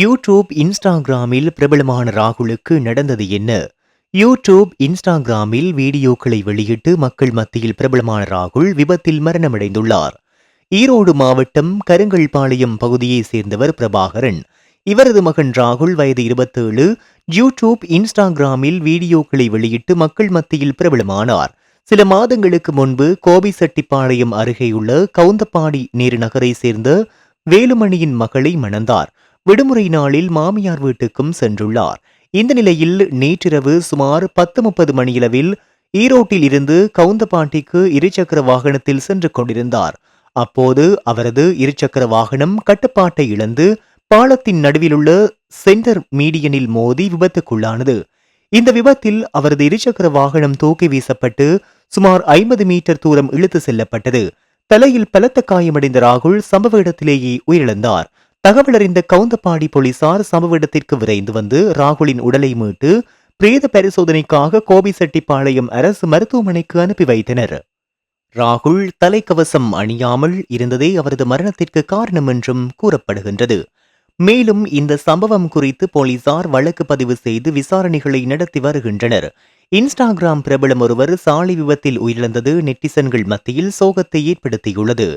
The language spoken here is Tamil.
யூடியூப் இன்ஸ்டாகிராமில் பிரபலமான ராகுலுக்கு நடந்தது என்ன? யூடியூப் இன்ஸ்டாகிராமில் வீடியோக்களை வெளியிட்டு மக்கள் மத்தியில் பிரபலமான ராகுல் விபத்தில் மரணமடைந்துள்ளார். ஈரோடு மாவட்டம் கருங்கல்பாளையம் பகுதியைச் சேர்ந்தவர் பிரபாகரன். இவரது மகன் ராகுல் வயது இருபத்தேழு யூடியூப் இன்ஸ்டாகிராமில் வீடியோக்களை வெளியிட்டு மக்கள் மத்தியில் பிரபலமானார். சில மாதங்களுக்கு முன்பு கோபிசெட்டிப்பாளையம் அருகேயுள்ள கவுந்தப்பாடி நேரு நகரை சேர்ந்த வேலுமணியின் மகளை மணந்தார். விடுமுறை நாளில் மாமியார் வீட்டுக்கும் சென்றுள்ளார். இந்த நிலையில் நேற்றிரவு சுமார் பத்து முப்பது மணியளவில் ஈரோட்டில் இருந்து கவுந்தபாண்டிக்கு இருசக்கர வாகனத்தில் சென்று கொண்டிருந்தார். அப்போது அவரது இருசக்கர வாகனம் கட்டுப்பாட்டை இழந்து பாலத்தின் நடுவிலுள்ள சென்டர் மீடியனில் மோதி விபத்துக்குள்ளானது. இந்த விபத்தில் அவரது இருசக்கர வாகனம் தூக்கி வீசப்பட்டு சுமார் ஐம்பது மீட்டர் தூரம் இழுத்து செல்லப்பட்டது. தலையில் பலத்த காயமடைந்த ராகுல் சம்பவ இடத்திலேயே உயிரிழந்தார். தகவலறிந்த கவுந்தப்பாடி போலீசார் சம்பவ இடத்திற்கு விரைந்து வந்து ராகுலின் உடலை மீட்டு பிரேத பரிசோதனைக்காக கோபிசெட்டிப்பாளையம் அரசு மருத்துவமனைக்கு அனுப்பி வைத்தனர். ராகுல் தலைக்கவசம் அணியாமல் இருந்ததே அவரது மரணத்திற்கு காரணம் என்றும் கூறப்படுகின்றது. மேலும் இந்த சம்பவம் குறித்து போலீசார் வழக்கு பதிவு செய்து விசாரணைகளை நடத்தி வருகின்றனர். இன்ஸ்டாகிராம் பிரபலம் ஒருவர் சாலை விபத்தில் உயிரிழந்தது நெட்டிசன்கள் மத்தியில் சோகத்தை ஏற்படுத்தியுள்ளது.